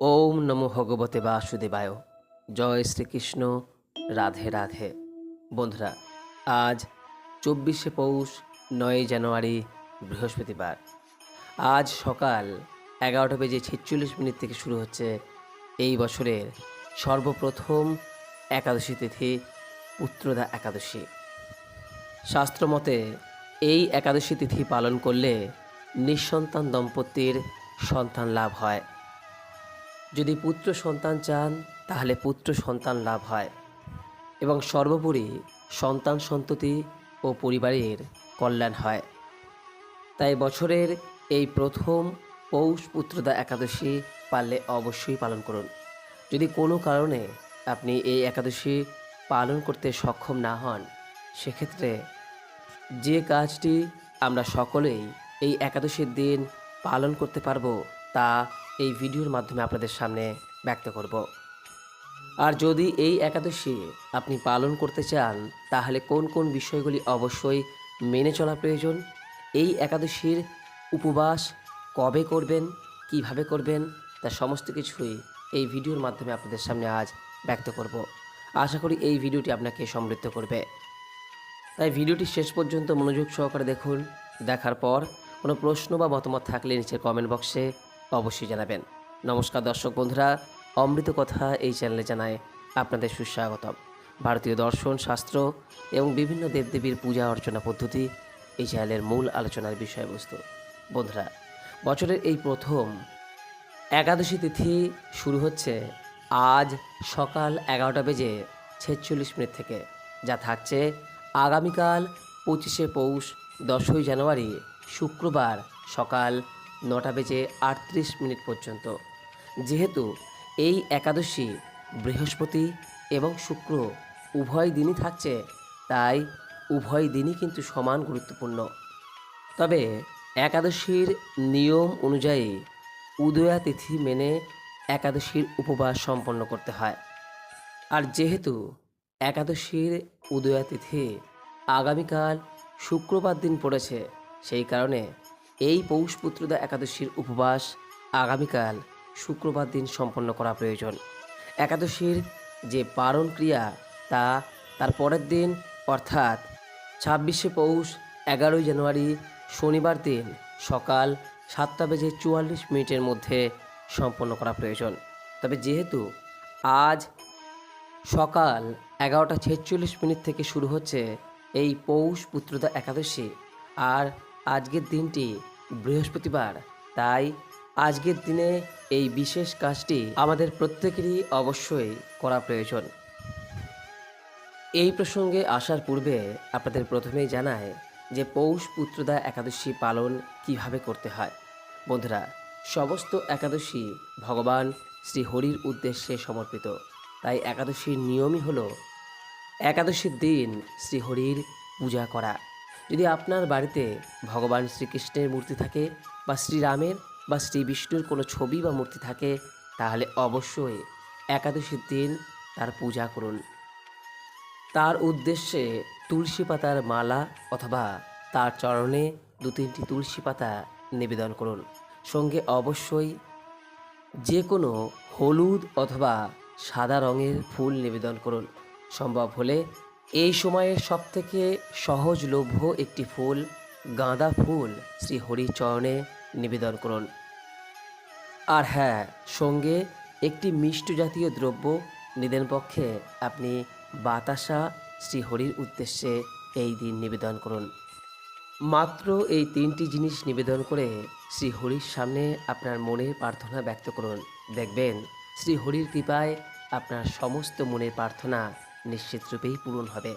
ওম নমো ভগবতে বাসুদেবায়। জয় শ্রীকৃষ্ণ। রাধে রাধে। বন্ধুরা, আজ চব্বিশে পৌষ, নয় জানুয়ারি, বৃহস্পতিবার। আজ সকাল এগারোটা বেজে ছেচল্লিশ মিনিট থেকে শুরু হচ্ছে এই বছরের সর্বপ্রথম একাদশী তিথি, পুত্রদা একাদশী। শাস্ত্রমতে এই একাদশী তিথি পালন করলে নিঃসন্তান দম্পতির সন্তান লাভ হয়। যদি পুত্র সন্তান চান, তাহলে পুত্র সন্তান লাভ হয়। এবং সর্বোপরি সন্তান সন্ততি ও পরিবারের কল্যাণ হয়। তাই বছরের এই প্রথম পৌষ পুত্রদা একাদশী পারলে অবশ্যই পালন করুন। যদি কোনো কারণে আপনি এই একাদশী পালন করতে সক্ষম না হন, সেক্ষেত্রে যে কাজটি আমরা সকলেই এই একাদশীর দিন পালন করতে পারব, তা এই ভিডিওর মাধ্যমে আপনাদের সামনে ব্যক্ত করব। আর যদি এই একাদশী আপনি পালন করতে চান, তাহলে কোন কোন বিষয়গুলি অবশ্যই মেনে চলা প্রয়োজন? এই একাদশীর উপবাস কবে করবেন, কীভাবে করবেন তার সমস্ত কিছুই এই ভিডিওর মাধ্যমে আপনাদের সামনে আজ ব্যক্ত করব। আশা করি এই ভিডিওটি আপনাকে সমৃদ্ধ করবে। তাই ভিডিওটি শেষ পর্যন্ত মনোযোগ সহকারে দেখুন। দেখার পর কোনো প্রশ্ন বা মতামত থাকলে নিচের কমেন্ট বক্সে অবশ্যই জানাবেন। নমস্কার দর্শক বন্ধুরা, অমৃত কথা এই চ্যানেলে জানায় আপনাদের সুস্বাগতম। ভারতীয় দর্শন, শাস্ত্র এবং বিভিন্ন দেবদেবীর পূজা অর্চনা পদ্ধতি এই চ্যানেলের মূল আলোচনার বিষয়বস্তু। বন্ধুরা, বছরের এই প্রথম একাদশী তিথি শুরু হচ্ছে আজ সকাল এগারোটা বেজে ছেচল্লিশ মিনিট থেকে, যা থাকছে আগামীকাল পঁচিশে পৌষ দশই জানুয়ারি, শুক্রবার সকাল নটা বেজে আটত্রিশ মিনিট পর্যন্ত। যেহেতু এই একাদশী বৃহস্পতি এবং শুক্র উভয় দিনই থাকছে, তাই উভয় দিনই কিন্তু সমান গুরুত্বপূর্ণ। তবে একাদশীর নিয়ম অনুযায়ী উদয়া তিথি মেনে একাদশীর উপবাস সম্পন্ন করতে হয়। আর যেহেতু একাদশীর উদয়া তিথি আগামীকাল শুক্রবার দিন পড়েছে, সেই কারণে এই পৌষ পুত্রদা একাদশীর উপবাস আগামীকাল শুক্রবার দিন সম্পন্ন করা প্রয়োজন। একাদশীর যে পারণ ক্রিয়া তা তার পরের দিন, অর্থাৎ ছাব্বিশে পৌষ, এগারোই জানুয়ারি শনিবার দিন সকাল সাতটা বেজে চুয়াল্লিশ মিনিটের মধ্যে সম্পন্ন করা প্রয়োজন। তবে যেহেতু আজ সকাল এগারোটা ছেচল্লিশ মিনিট থেকে শুরু হচ্ছে এই পৌষ পুত্রদা একাদশী, আর আজকের দিনটি বৃহস্পতিবার। তাই আজকের দিনে এই বিশেষ কাজটি আমাদের প্রত্যেকেরই অবশ্যই করা প্রয়োজন। এই প্রসঙ্গে আসার পূর্বে আপনাদের প্রথমেই জানায় যে পৌষ পুত্রদা একাদশী পালন কীভাবে করতে হয়। বন্ধুরা, সমস্ত একাদশী ভগবান শ্রী হরির উদ্দেশ্যে সমর্পিত। তাই একাদশীর নিয়মই হলো, একাদশীর দিন শ্রীহরির পূজা করা। যদি আপনার বাড়িতে ভগবান শ্রীকৃষ্ণের মূর্তি থাকে বা শ্রীরামের বা শ্রী বিষ্ণুর কোনো ছবি বা মূর্তি থাকে, তাহলে অবশ্যই একাদশীর দিন তার পূজা করুন। তার উদ্দেশ্যে তুলসী পাতার মালা অথবা তার চরণে দু তিনটি তুলসী পাতা নিবেদন করুন। সঙ্গে অবশ্যই যে কোনো হলুদ অথবা সাদা রঙের ফুল নিবেদন করুন। সম্ভব হলে এই সময়ের সবথেকে সহজলভ্য একটি ফুল গাঁদা ফুল শ্রী হরির চরণে নিবেদন করুন। আর হ্যাঁ সঙ্গে একটি মিষ্ট জাতীয় দ্রব্য নিদেন পক্ষে আপনি বাতাসা শ্রীহরির উদ্দেশ্যে এই দিন নিবেদন করুন। মাত্র এই তিনটি জিনিস নিবেদন করে শ্রীহরির সামনে আপনার মনের প্রার্থনা ব্যক্ত করুন। দেখবেন শ্রীহরির কৃপায় আপনার সমস্ত মনের প্রার্থনা নিশ্চিত রূপেই পূরণ হবে।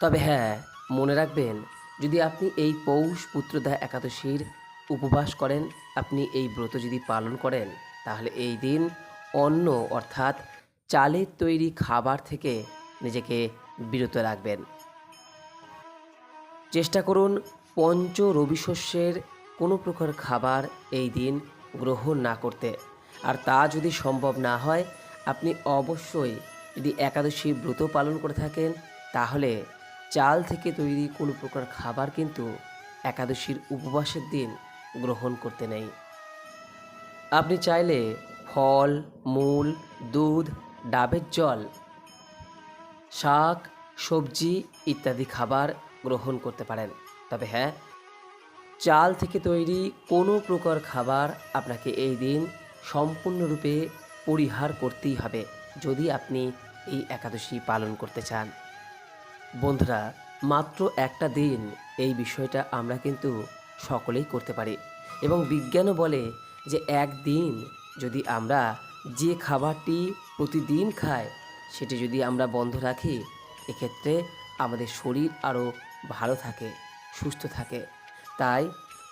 তবে হ্যাঁ মনে রাখবেন, যদি আপনি এই পৌষ পুত্রদা একাদশীর উপবাস করেন, আপনি এই ব্রত যদি পালন করেন, তাহলে এই দিন অন্ন, অর্থাৎ চালের তৈরি খাবার থেকে নিজেকে বিরত রাখবেন। চেষ্টা করুন পঞ্চ রবি শস্যের কোনো প্রকার খাবার এই দিন গ্রহণ না করতে। আর তা যদি সম্ভব না হয়, আপনি অবশ্যই যদি একাদশী ব্রত পালন করে থাকেন, তাহলে চাল থেকে তৈরি কোনো প্রকার খাবার কিন্তু একাদশীর উপবাসের দিন গ্রহণ করতে নেই। আপনি চাইলে ফল, মূল, দুধ, ডাবের জল, শাক, সবজি ইত্যাদি খাবার গ্রহণ করতে পারেন। তবে হ্যাঁ চাল থেকে তৈরি কোনো প্রকার খাবার আপনাকে এই দিন সম্পূর্ণরূপে পরিহার করতেই হবে। যদি আপনি এই একাদশী পালন করতে চান। বন্ধুরা, মাত্র একটা দিন এই বিষয়টা আমরা কিন্তু সকলেই করতে পারি এবং বিজ্ঞানও বলে যে একদিন যদি আমরা যে খাবারটি প্রতিদিন খাই, সেটি যদি আমরা বন্ধ রাখি, এক্ষেত্রে আমাদের শরীর আরও ভালো থাকে, সুস্থ থাকে। তাই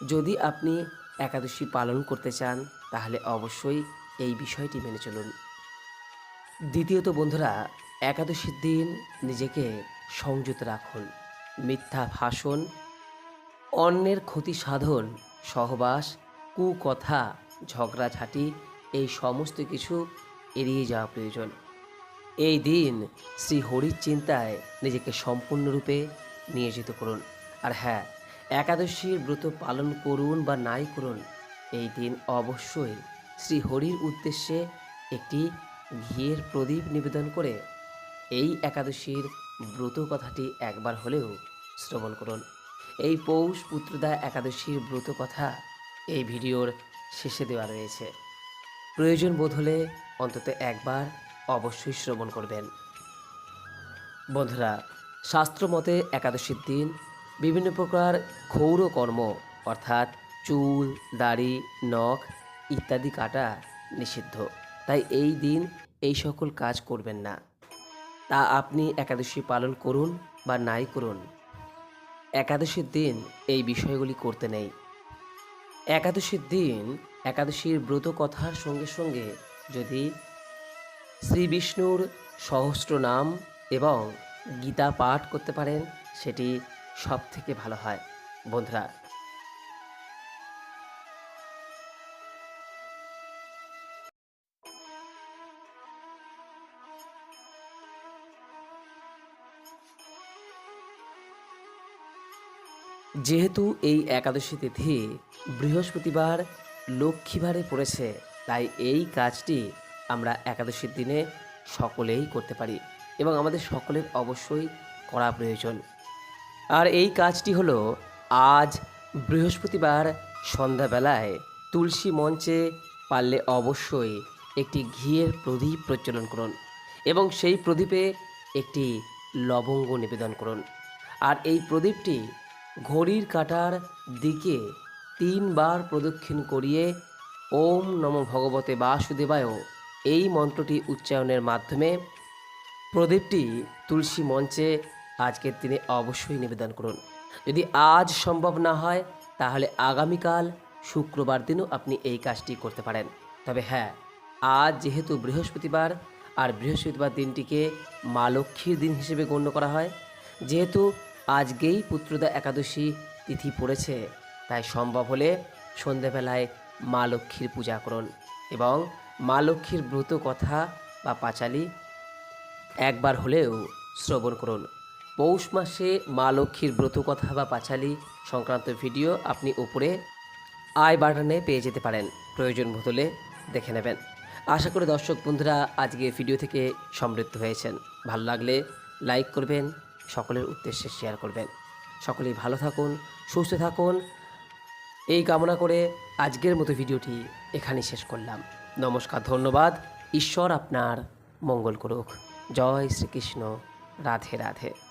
যদি আপনি একাদশী পালন করতে চান, তাহলে অবশ্যই এই বিষয়টি মেনে চলুন। দ্বিতীয়ত বন্ধুরা, একাদশীর দিন নিজেকে সংযত রাখুন। মিথ্যা ভাষণ, অন্যের ক্ষতি সাধন, সহবাস, কুকথা, ঝগড়াঝাঁটি, এই সমস্ত কিছু এড়িয়ে যাওয়া প্রয়োজন। এই দিন শ্রী হরির চিন্তায় নিজেকে সম্পূর্ণরূপে নিয়োজিত করুন। আর হ্যাঁ একাদশীর ব্রত পালন করুন বা নাই করুন, এই দিন অবশ্যই শ্রী হরির উদ্দেশ্যে একটি ঘিয়ের প্রদীপ নিবেদন করে এই একাদশীর ব্রত কথাটি একবার হলেও শ্রবণ করুন। এই পৌষ পুত্রদা একাদশীর ব্রত কথা এই ভিডিওর শেষে দেওয়া রয়েছে। প্রয়োজন বোধ হলে অন্তত একবার অবশ্যই শ্রবণ করবেন। বন্ধুরা, শাস্ত্র মতে একাদশীর দিন বিভিন্ন প্রকার ক্ষৌর কর্ম, অর্থাৎ চুল, দাড়ি, নখ ইত্যাদি কাটা নিষিদ্ধ। তাই এই দিন এই সকল কাজ করবেন না। তা আপনি একাদশী পালন করুন বা নাই করুন। একাদশীর দিন এই বিষয়গুলি করতে নেই। একাদশীর দিন একাদশীর ব্রত কথার সঙ্গে সঙ্গে যদি শ্রী বিষ্ণুর সহস্র নাম এবং গীতা পাঠ করতে পারেন, সেটি সব থেকে ভালো হয়। বন্ধুরা যেহেতু এই একাদশী তিথি বৃহস্পতিবার লক্ষ্মীবারে পড়েছে, তাই এই কাজটি আমরা একাদশীর দিনে সকলেই করতে পারি এবং আমাদের সকলের অবশ্যই করা প্রয়োজন। আর এই কাজটি হলো আজ বৃহস্পতিবার সন্ধ্যাবেলায় তুলসী মঞ্চে পারলে অবশ্যই একটি ঘিয়ের প্রদীপ প্রজ্বলন করুন এবং সেই প্রদীপে একটি লবঙ্গ নিবেদন করুন। আর এই প্রদীপটি ঘড়ির কাঁটার দিকে তিনবার প্রদক্ষিণ করিয়ে ওম নম ভগবতে বাসুদেবায় এই মন্ত্রটি উচ্চারণের মাধ্যমে প্রদীপটি তুলসী মঞ্চে আজকের দিনে অবশ্যই নিবেদন করুন। যদি আজ সম্ভব না হয়, তাহলে আগামীকাল শুক্রবার দিনও আপনি এই কাজটি করতে পারেন। তবে হ্যাঁ আজ যেহেতু বৃহস্পতিবার, আর বৃহস্পতিবার দিনটিকে মা লক্ষ্মীর দিন হিসেবে গণ্য করা হয়, যেহেতু আজকেই পুত্রদা একাদশী তিথি পড়েছে। তাই সম্ভব হলে সন্ধেবেলায় মা লক্ষ্মীর পূজা করুন এবং মা লক্ষ্মীর ব্রত কথা বা পাঁচালি একবার হলেও শ্রবণ করুন। পৌষ মাসে মা লক্ষ্মীর ব্রত কথা বা পাঁচালি সংক্রান্ত ভিডিও আপনি উপরে আই বাটনে পেয়ে যেতে পারেন। প্রয়োজন বোধ হলে দেখে নেবেন। আশা করি দর্শক বন্ধুরা আজকে ভিডিও থেকে সমৃদ্ধ হয়েছেন। ভালো লাগলে লাইক করবেন সকলের উদ্দেশ্যে শেয়ার করবেন। সকলেই ভালো থাকুন, সুস্থ থাকুন। এই কামনা করে আজকের মতো ভিডিওটি এখানেই শেষ করলাম। নমস্কার, ধন্যবাদ। ঈশ্বর আপনার মঙ্গল করুক। জয় শ্রীকৃষ্ণ। রাধে রাধে।